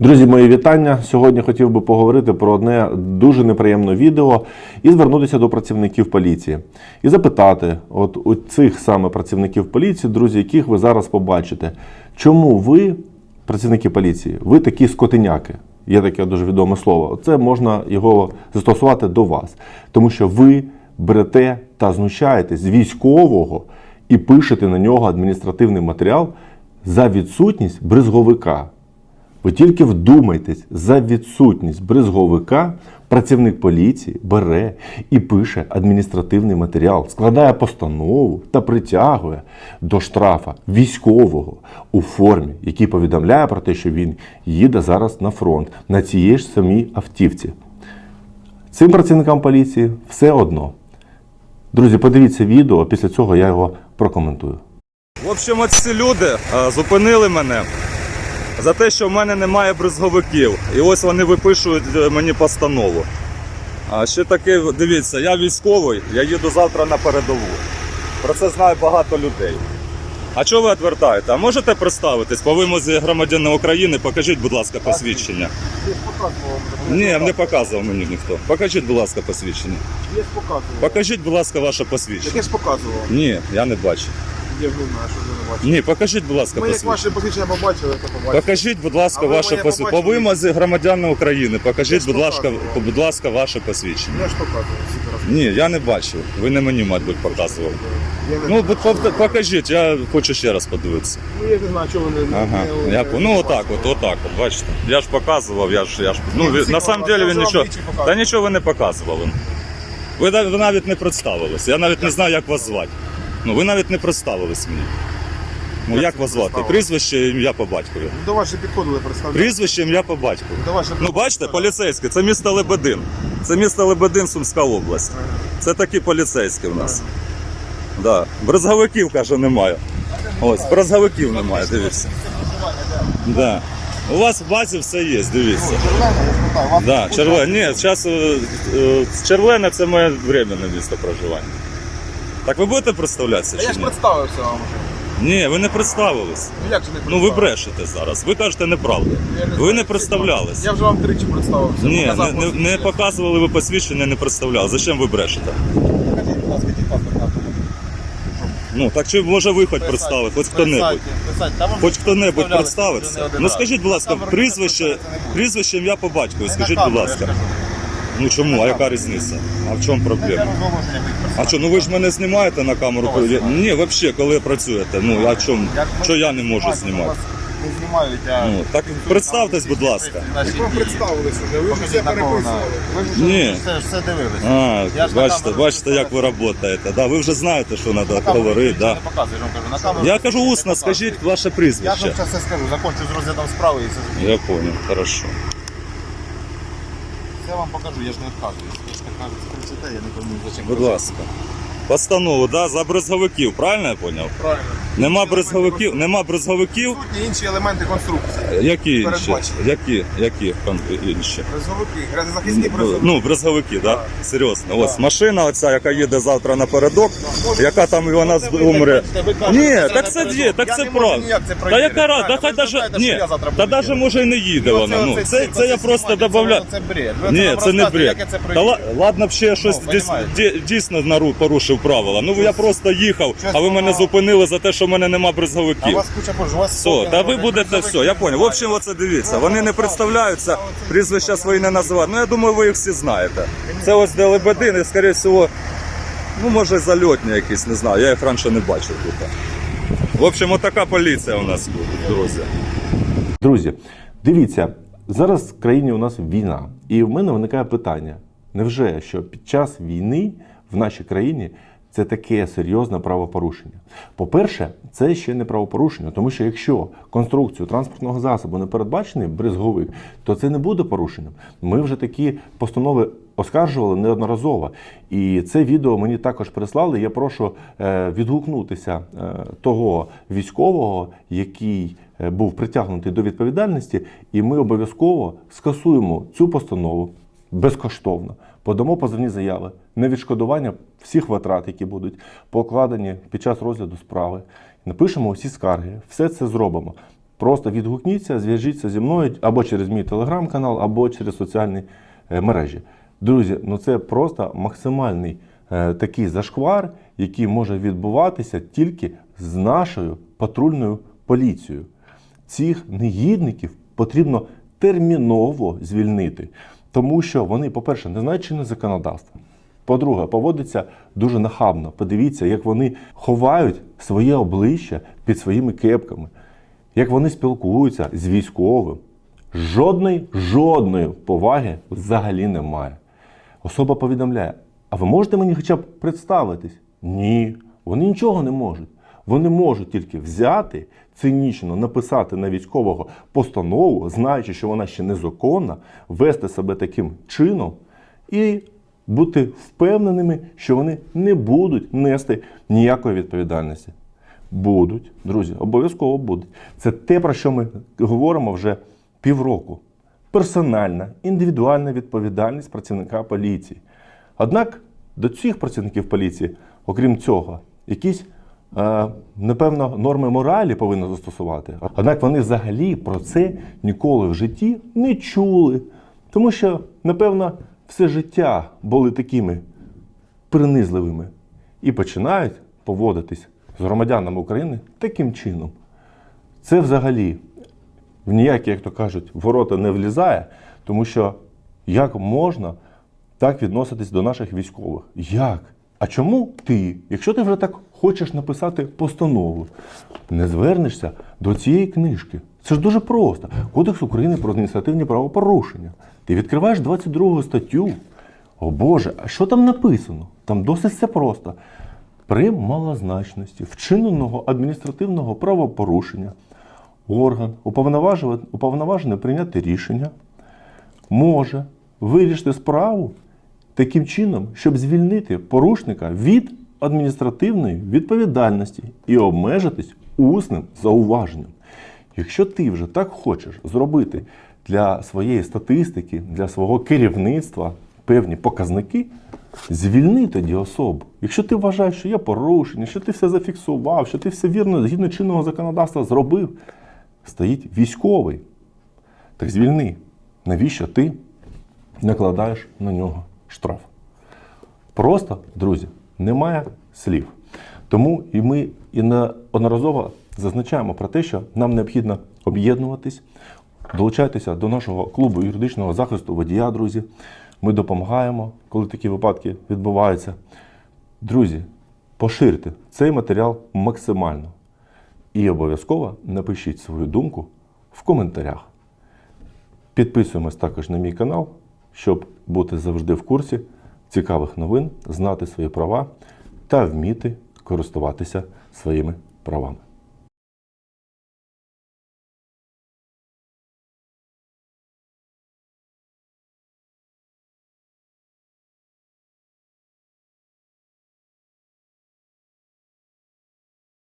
Друзі, мої вітання. Сьогодні хотів би поговорити про одне дуже неприємне відео і звернутися до працівників поліції і запитати, от у цих саме працівників поліції, друзі, яких ви зараз побачите, чому ви, працівники поліції, ви такі скотиняки? Є таке дуже відоме слово. Це можна його застосувати до вас, тому що ви берете та знущаєтесь з військового і пишете на нього адміністративний матеріал за відсутність бризговика. Ви тільки вдумайтесь, за відсутність бризговика працівник поліції бере і пише адміністративний матеріал, складає постанову та притягує до штрафа військового у формі, який повідомляє про те, що він їде зараз на фронт на цієї ж самій автівці. Цим працівникам поліції все одно. Друзі, подивіться відео, після цього я його прокоментую. В общем, ці люди е, зупинили мене за те, що в мене немає бризговиків. І ось вони випишують е, мені постанову. А ще таке, дивіться, я військовий, я їду завтра на передову. Про це знає багато людей. А чого ви відвертаєте? А можете представитись по вимозі громадянина України? Покажіть, будь ласка, посвідчення. Ні, не показував мені ніхто. Покажіть, будь ласка, посвідчення. Покажіть, будь ласка, ваше посвідчення. Яке ж показував? Ні, я не бачу. Я не що ви не бачите. Ні, покажіть, будь ласка, Ми як посвідчення. ваше посвідчення побачили, то побачили. Покажіть, будь ласка, А ви ваше моє посвідчення. По побачили? вимозі громадян України. Покажіть, ж будь ласка, показував. будь ласка, ваше посвідчення. Я ж всі раз. Ні, я не бачив. Ви не мені, мабуть, показували. Я не, Ну, будь- пов- покажіть, я хочу ще раз подивитися. ну, я не знаю, чого ви не... Ага. не- Я, по- ну, отак, от, отак, от, бачите. Я ж показував, я ж, я ж. Ну, Ні, ви- на самом деле він нічого. двічі показував. Та нічого ви не показували. Ви, нав- ви навіть не представились. Я навіть не знаю, як вас звати. Ну, ви навіть не представились мені. Ну, Як як вас звати? Прізвище, ім'я по батькові. Ну, До вас підходили представляти. Прізвище, ім'я по батькові. До Ну, бачите, поліцейські, це місто Лебедин. Це місто Лебедин, Сумська область. Це такі поліцейські в нас. Да. Брезговиків, каже, немає. Ось, брезговиків немає, дивіться. Да. У вас в базі все є, дивіться. Да, червоне. Ні, зараз червоне це моє временне місто проживання. Так ви будете представлятися? А я ж ні? представився вам уже. Ні, ви не представились. Ну як же не Ну ви представився? брешете зараз. Ви кажете неправду. Я Ви знаю, не представлялись. Я вже вам тричі представився. Ні, показав не, не, не посвідчення. показували ви посвідчення, не представляли. Зачем ви брешете? Покажіть, будь ласка, ті паспорт на автомобіль. Ну так чи може ви хоч представили, хоч хто-небудь. Хоч хто-небудь один Ну скажіть, будь ласка, прізвище, прізвище, ім'я по батькові, скажіть, будь ласка. Ну чому, а яка різниця? А в чому проблема? А що, ну ви ж мене знімаєте на камеру? Ні, взагалі, коли працюєте. Ну а чому? Що я не можу знімати? Не знімають, а... Ну, так представтесь, будь ласка. Вам представились уже, ви вже все переписували. Ви ж вже Ні. все, все дивилися. А, Я бачите, бачите, як ви працюєте. Да, ви вже знаєте, що треба говорити. Да. Я кажу. Я усно, скажіть ваше Я ж вам прізвище. все скажу, закончу з розглядом справи і все. Я понял, хорошо. Все вам покажу, я ж не відказуюсь. Я ж так кажуть, я не зачем. Будь ласка. Постанову, да, за брезговиків, правильно я поняв? Правильно. Нема брезговиків, нема брезговиків. Сутні інші елементи конструкції. Які інші? Які? Які кон- інші? Брезовики, грязозахисні брезовики. Ну, брезговики, да? Серйозно. Ось машина, оця, яка їде завтра напередок, яка там і вона умре. Ні, так це є, так це правда. Та яка раз, да хай даже, ні, та даже може і не їде вона. Ну, це, це я просто додавляю. Це бред. Ви Ні, нам це не розказуєте, бред. це Та ладно б ще я щось Ну, дійс- понімаєте. ді- дійсно нару- порушив правила. Ну я просто їхав, а ви мене зупинили за те, що в мене нема А у вас куча позже, у вас Все, та ви будете все, я понял. В общем, оце дивіться. Вони не представляються, прізвища свої не називають. Ну я думаю, ви їх всі знаєте. Це ось де Лебедин і, скоріше всього, ну може зальотні якісь, не знаю. Я їх раніше не бачив тут. В общем, отака поліція у нас буде, друзі. Друзі, дивіться, зараз в країні у нас війна, і в мене виникає питання: невже що під час війни в нашій країні це таке серйозне правопорушення? По-перше, це ще не правопорушення, тому що якщо конструкцію транспортного засобу не передбачений бризговик, то це не буде порушенням. Ми вже такі постанови оскаржували неодноразово. І це відео мені також прислали. Я прошу е, відгукнутися е, того військового, який е, був притягнутий до відповідальності, і ми обов'язково скасуємо цю постанову безкоштовно. Подамо позовні заяви на відшкодування всіх витрат, які будуть покладені під час розгляду справи. Напишемо усі скарги, все це зробимо. Просто відгукніться, зв'яжіться зі мною або через мій телеграм-канал, або через соціальні е, мережі. Друзі, ну це просто максимальний е, такий зашквар, який може відбуватися тільки з нашою патрульною поліцією. Цих негідників потрібно терміново звільнити, тому що вони, по-перше, не знають чинне законодавство. По-друге, поводяться дуже нахабно. Подивіться, як вони ховають своє обличчя під своїми кепками, як вони спілкуються з військовим. Жодної, жодної поваги взагалі немає. Особа повідомляє: а ви можете мені хоча б представитись? Ні, вони нічого не можуть. Вони можуть тільки взяти цинічно написати на військового постанову, знаючи, що вона ще незаконна, вести себе таким чином і бути впевненими, що вони не будуть нести ніякої відповідальності. Будуть, друзі, обов'язково будуть. Це те, про що ми говоримо вже півроку. Персональна, індивідуальна відповідальність працівника поліції. Однак до цих працівників поліції, окрім цього, якісь, напевно, норми моралі повинні застосувати. Однак вони взагалі про це ніколи в житті не чули. Тому що, напевно, все життя були такими принизливими і починають поводитись з громадянами України таким чином. Це взагалі в ніякі, як то кажуть, ворота не влізає, тому що як можна так відноситись до наших військових? Як? А чому ти, якщо ти вже так хочеш написати постанову, не звернешся до цієї книжки? Це ж дуже просто. Кодекс України про адміністративні правопорушення. Ти відкриваєш 22 статтю. О Боже, а що там написано? Там досить все просто. При малозначності вчиненого адміністративного правопорушення орган уповноважений прийняти рішення може вирішити справу таким чином, щоб звільнити порушника від адміністративної відповідальності і обмежитись усним зауваженням. Якщо ти вже так хочеш зробити для своєї статистики, для свого керівництва певні показники, звільни тоді особу. Якщо ти вважаєш, що є порушення, що ти все зафіксував, що ти все вірно згідно чинного законодавства зробив, стоїть військовий. Так звільни. Навіщо ти накладаєш на нього штраф? Просто, друзі, немає слів. Тому і ми і неодноразово зазначаємо про те, що нам необхідно об'єднуватись, долучайтеся до нашого клубу юридичного захисту водія, друзі. Ми допомагаємо, коли такі випадки відбуваються. Друзі, поширте цей матеріал максимально. І обов'язково напишіть свою думку в коментарях. Підписуємось також на мій канал, щоб бути завжди в курсі цікавих новин, знати свої права та вміти користуватися своїми правами.